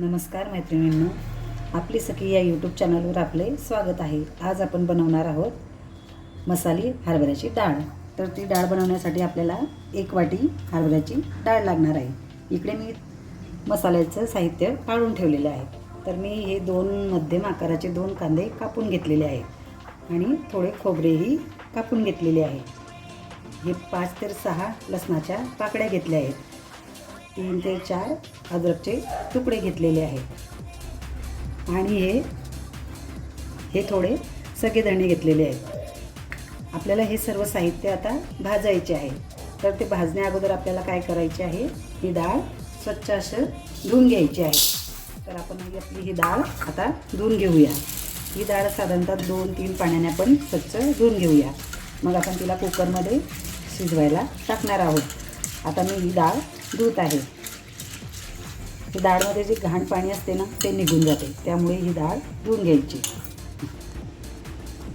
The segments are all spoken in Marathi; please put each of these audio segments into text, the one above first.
नमस्कार मैत्रिणींनो. आपली सखी या यूट्यूब चॅनलवर आपले स्वागत आहे. आज आपण बनवणार आहोत मसाली हरभऱ्याची डाळ. तर ती डाळ बनवण्यासाठी आपल्याला एक वाटी हरभऱ्याची डाळ लागणार आहे. इकडे मी मसाल्याचं साहित्य काढून ठेवलेले आहे. तर मी हे दोन मध्यम आकाराचे दोन कांदे कापून घेतलेले आहेत. आणि थोडे खोबरेही कापून घेतलेले आहे हे पाच ते सहा लसणाच्या पाकड्या घेतल्या आहेत. तीन ते चार अद्रकचे तुकडे घेतलेले आहेत. आणि हे हे थोडे सगळे धणे घेतलेले आहेत. आपल्याला हे सर्व साहित्य आता भाजायचे आहे. तर ते भाजण्या अगोदर आपल्याला काय करायचे आहे? ही डाळ स्वच्छ असं धुवून घ्यायची आहे. तर आपण आपली ही डाळ आता धुवून घेऊया. ही डाळ साधारणतः दोन तीन पाण्याने आपण स्वच्छ धुवून घेऊया. मग आपण तिला कुकरमध्ये शिजवायला टाकणार आहोत. आता मी ही डाळ दूध आहे. डाळमध्ये जे घाण पाणी असते ना ते निघून जाते. त्यामुळे ही डाळ धुवून घ्यायची.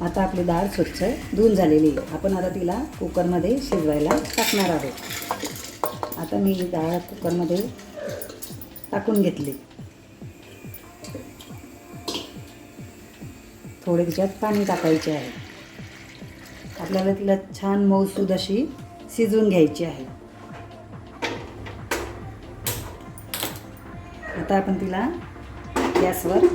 आता आपली डाळ स्वच्छ धुवून झालेली आहे. आपण आता तिला कुकरमध्ये शिजवायला टाकणार आहोत. आता मी ही डाळ कुकरमध्ये टाकून घेतली. थोडे तिच्यात पाणी टाकायचे आहे. आपल्याला तिला छान मौसूद अशी शिजवून घ्यायची आहे. आता आपण तिला गॅसवर.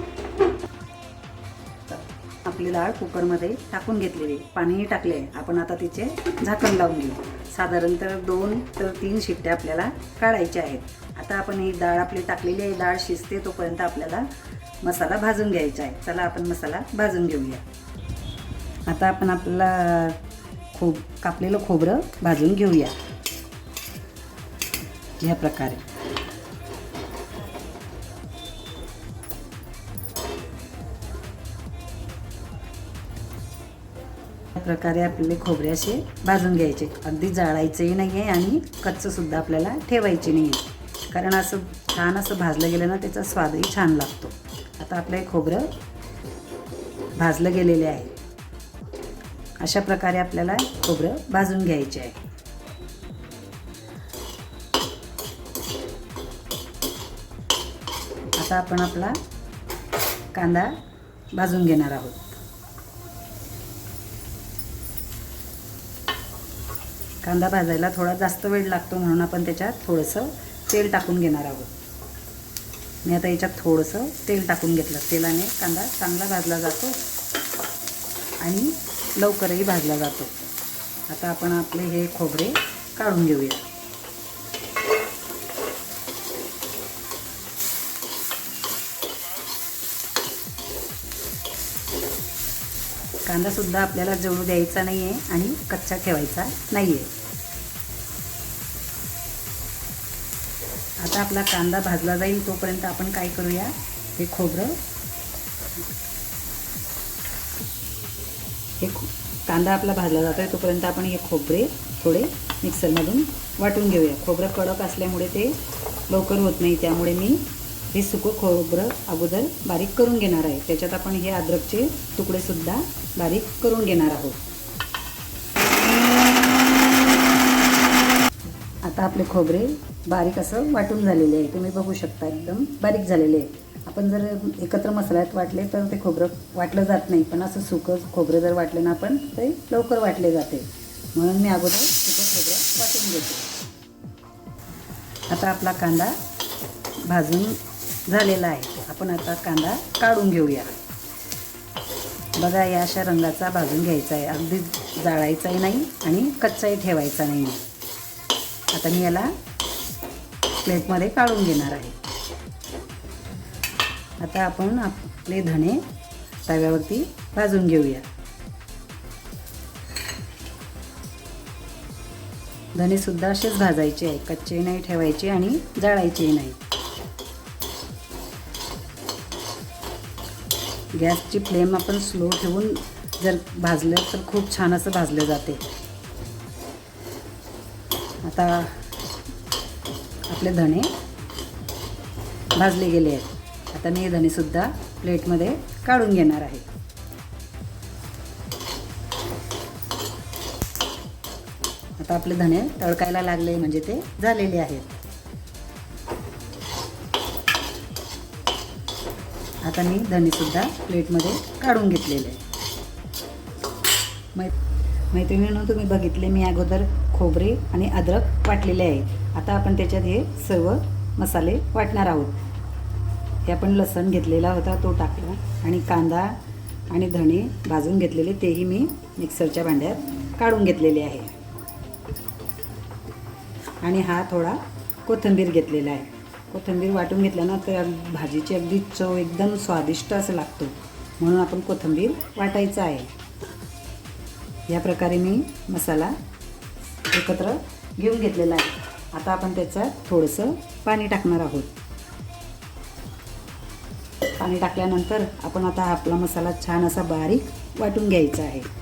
आपली डाळ कुकरमध्ये टाकून घेतलेली पाणीही टाकले आहे. आपण आता तिचे झाकण लावून घेऊ. साधारणतः दोन तर तीन शिट्ट्या आपल्याला काढायच्या आहेत. आता आपण ही डाळ आपली टाकलेली आहे. डाळ शिजते तोपर्यंत आपल्याला मसाला भाजून घ्यायचा आहे. चला आपण मसाला भाजून घेऊया. आता आपण आपला खोब कापलेलं खोबरं भाजून घेऊया. ह्या प्रकारे. प्रकारे आपले खोबरे असे भाजून घ्यायचे. अगदी जाळायचंही नाही आहे आणि कच्चंसुद्धा आपल्याला ठेवायचे नाही आहे कारण असं छान असं भाजलं गेलं ना त्याचा स्वादही छान लागतो. आता आपलं हे खोबरं भाजलं गेलेले आहे. अशा प्रकारे आपल्याला खोबरं भाजून घ्यायचे आहे. आता आपण आपला कांदा भाजून घेणार आहोत. कांदा भाजायला थोडा जास्त वेळ लागतो म्हणून आपण त्याच्यात थोडंसं तेल टाकून घेणार आहोत. मी आता याच्यात थोडंसं तेल टाकून घेतलं. तेलाने कांदा चांगला भाजला जातो आणि लवकरही भाजला जातो. आता आपण आपले हे खोबरे काढून घेऊया. कांदासुद्धा आपल्याला जळू द्यायचा नाही आहे आणि कच्चा ठेवायचा नाही आहे आता आपला कांदा भाजला जाईल तोपर्यंत आपण काय करूया? हे खोबरं. हे कांदा आपला भाजला जातो आहे तोपर्यंत आपण हे खोबरे थोडे मिक्सरमधून वाटून घेऊया. खोबरं कडक असल्यामुळे ते लवकर होत नाही त्यामुळे मी हे सुकं खोबरं अगोदर बारीक करून घेणार आहे. त्याच्यात आपण हे अद्रकचे तुकडेसुद्धा बारीक करून घेणार आहोत. आता आपले खोबरे बारीक असं वाटून झालेले आहे. तुम्ही बघू शकता एकदम बारीक झालेले आहे आपण जर एकत्र मसाल्यात वाटले तर ते खोबरं वाटलं जात नाही. पण असं सुकं खोबरं जर वाटलं ना आपण ते लवकर वाटले जाते. म्हणून मी अगोदर सुकं खोबरं वाटून घेते. आता आपला कांदा भाजून झालेला आहे. आपण आता कांदा काढून घेऊया. बघा या अशा रंगाचा भाजून घ्यायचा आहे. अगदी जाळायचाही नाही आणि कच्चाही ठेवायचा नाही. आता मी याला प्लेटमध्ये काढून घेणार आहे. आता आपण आपले धणे तव्यावरती भाजून घेऊया. धणेसुद्धा असेच भाजायचे आहे. कच्चे नाही ठेवायचे आणि जाळायचे नाही. गॅसची फ्लेम आपण स्लो ठेवून जर भाजलं तर खूप छान असं भाजलं जाते. आता आपले धणे भाजले गेले आहेत. आता मी हे धणेसुद्धा प्लेटमध्ये काढून घेणार आहे. आता आपले धणे तळकायला लागले म्हणजे ते झालेले आहेत. आता मी धणेसुद्धा प्लेटमध्ये काढून घेतलेले. आहे मै मैत्रिणींनो तुम्ही बघितले मी अगोदर खोबरे आणि अद्रक वाटलेले आहे. आता आपण त्याच्यात हे सर्व मसाले वाटणार आहोत. हे आपण लसण घेतलेला होता तो टाकला आणि कांदा आणि धणे भाजून घेतलेले तेही मी मिक्सरच्या भांड्यात काढून घेतलेले आहे. आणि हा थोडा कोथिंबीर घेतलेला आहे. कोथिंबीर वाटून घेतल्यानं ना तर भाजीची अगदी चव एकदम स्वादिष्ट असं लागतो. म्हणून आपण कोथिंबीर वाटायचं आहे. या प्रकारे मी मसाला एकत्र घेऊन घेतलेला आहे. आता आपण त्याच्यात थोडंसं पाणी टाकणार आहोत. पाणी टाकल्यानंतर आपण आता आपला मसाला छान असा बारीक वाटून घ्यायचा आहे.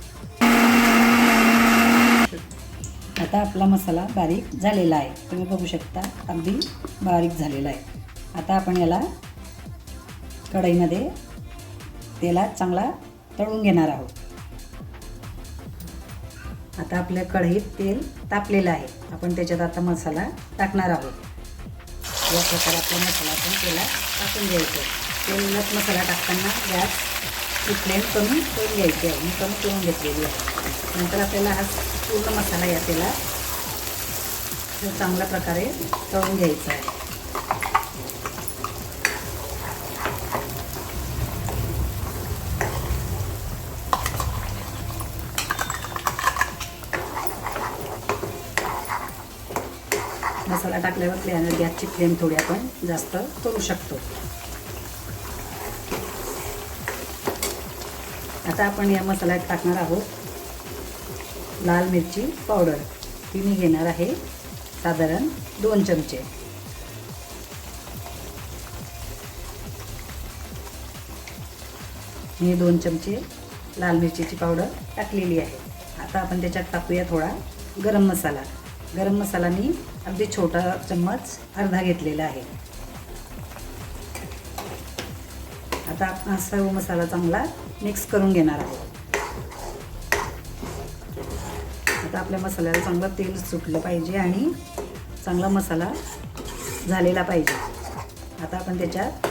आता आपला मसाला बारीक झालेला आहे. तुम्ही बघू शकता अगदी बारीक झालेला आहे. आता आपण याला कढईमध्ये तेलात चांगला तळून घेणार आहोत. आता आपल्या कढईत तेल तापलेलं आहे. आपण त्याच्यात आता मसाला टाकणार आहोत. या प्रकारे आपला मसाला आपण तेलात टाकून घ्यायचा तेलात मसाला टाकताना गॅस फ्लेम कमी करून घ्यायची आहे. मी कमी करून घेतलेली आहे. नंतर आपल्याला हा पूर्ण मसाला या तेलात. चांगल्या प्रकारे तळून घ्यायचा आहे. मसाला टाकल्यावर फ्लेम गॅसची फ्लेम थोडी आपण जास्त करू शकतो. आता आपण या मसाल्यात टाकणार आहोत लाल मिरची पावडर. ती मी घेणार आहे साधारण दोन चमचे. मी दोन चमचे लाल मिरचीची पावडर टाकलेली आहे. आता आपण त्याच्यात टाकूया थोडा गरम मसाला. गरम मसाला मी अगदी छोटा चम्मच अर्धा घेतलेला आहे. आता आपण हा सर्व मसाला चांगला मिक्स करून घेणार आहोत आता आपल्या मसाल्याला चांगलं तेल सुटलं पाहिजे आणि चांगला मसाला झालेला पाहिजे. आता आपण त्याच्यात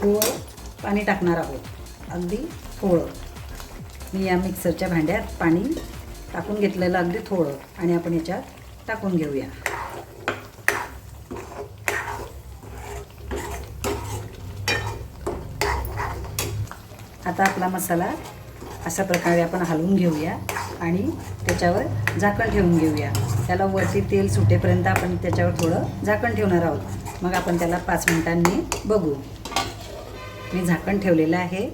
थोडं पाणी टाकणार आहोत. अगदी थोडं. मी या मिक्सरच्या भांड्यात पाणी टाकून घेतलेलं अगदी थोडं आणि आपण याच्यात टाकून घेऊया. आता आपला मसाला अशा प्रकारे आपण हलवून घेऊया. आणि त्याच्यावर झाकण ठेवून घेऊया. त्याला वरती तेल सुटेपर्यंत आपण त्याच्यावर थोडं झाकण ठेवणार आहोत. मग आपण त्याला पाच मिनिटांनी बघू. मी झाकण ठेवलेलं आहे.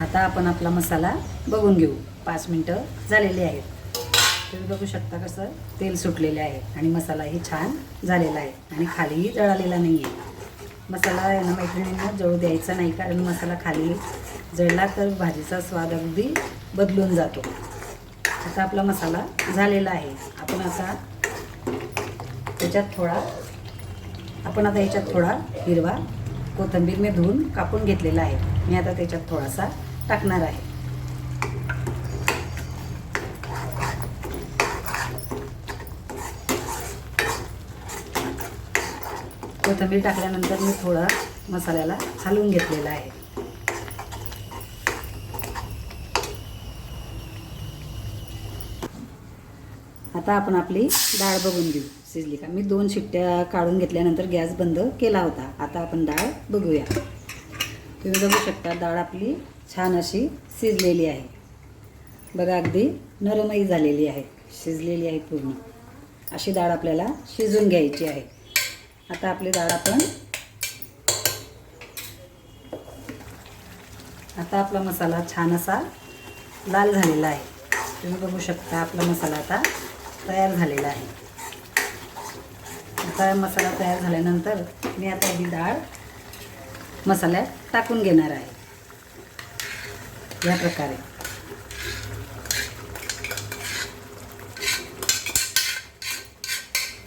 आता आपण आपला मसाला बघून घेऊ. पाच मिनटं झालेली आहेत. तुम्ही बघू शकता कसं तेल सुटलेले आहे आणि मसालाही छान झालेला आहे आणि खालीही जळालेला नाही आहे मसाला आहे ना मैत्रिणींना जळू द्यायचा नाही कारण मसाला खाली जळला तर भाजीचा स्वाद अगदी बदलून जातो. आता आपला मसाला झालेला आहे. आपण आता त्याच्यात थोडा आपण आता याच्यात थोडा हिरवा कोथंबीर मी धुवून कापून घेतलेला आहे. मी आता त्याच्यात थोडासा टाकणार आहे. कोथिंबीर टाकल्यानंतर मी थोडा मसाल्याला हलवून घेतलेला आहे. आता आपण आपली डाळ बघून घेऊ शिजली का? मी दोन शिट्ट्या काढून घेतल्यानंतर गॅस बंद केला होता. आता आपण डाळ बघूया. तुम्ही बघू शकता डाळ आपली छान अशी शिजलेली आहे. बघा अगदी नरमही झालेली आहे. शिजलेली आहे पूर्ण. अशी डाळ आपल्याला शिजून घ्यायची आहे. आता आपली डाळ आपण आता आपला मसाला छान असा लाल झालेला आहे. तुम्ही बघू शकता आपला मसाला आता तयार झालेला आहे. आता मसाला तयार झाल्यानंतर मी आता ही डाळ मसाल्यात टाकून घेणार आहे. या प्रकारे.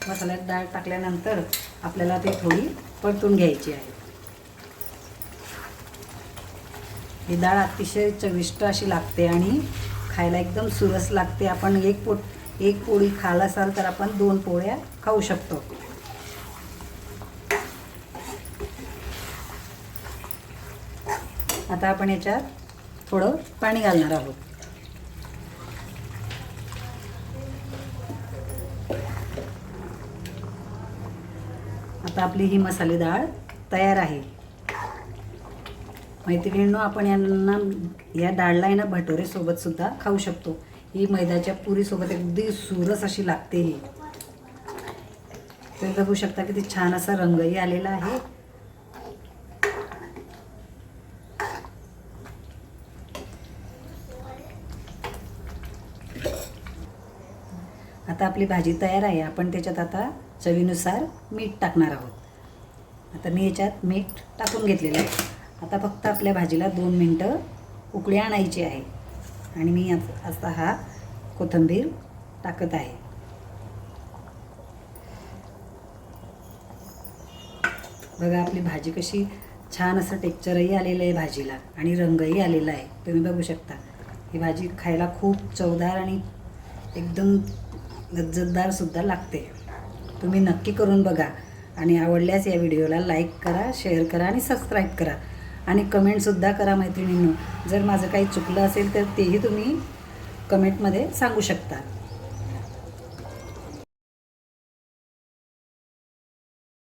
मसाल्यात डाळ टाकल्यानंतर आपल्याला ते थोडी परतून घ्यायची आहे. ही डाळ अतिशय चविष्ट अशी लागते आणि खायला एकदम सुरस लागते. आपण एक पोट एक पोळी खाल असाल तर आपण दोन पोळ्या खाऊ शकतो. आता आपण याच्यात थोडं पाणी घालणार आहोत. आता आपली ही मसाले डाळ तयार आहे. मैत्रिणींनो आपण यांना या डाळला आहे ना भटोरेसोबत सुद्धा खाऊ शकतो. ही मैद्याच्या पुरीसोबत अगदी सुरस अशी लागते ही. तुम्ही बघू शकता किती छान असा रंगही आलेला आहे. आता आपली भाजी तयार आहे. आपण त्याच्यात आता चवीनुसार मीठ टाकणार आहोत. आता मी याच्यात मीठ टाकून घेतलेलं आहे. आता फक्त आपल्या भाजीला दोन मिनटं उकळी आणायची आहे. आणि मी आता हा कोथिंबीर टाकत आहे. बघा आपली भाजी कशी छान असं टेक्चरही आलेलं आहे भाजीला आणि रंगही आलेला आहे. तुम्ही बघू शकता. ही भाजी खायला खूप चवदार आणि एकदम गज्जतदारसुद्धा लागते. तुम्ही नक्की करून बघा. आणि आवडल्यास या व्हिडिओला लाईक करा शेअर करा आणि सबस्क्राईब करा. आणि कमेंटसुद्धा करा मैत्रिणींनो. जर माझं काही चुकलं असेल तर तेही तुम्ही कमेंटमध्ये सांगू शकता.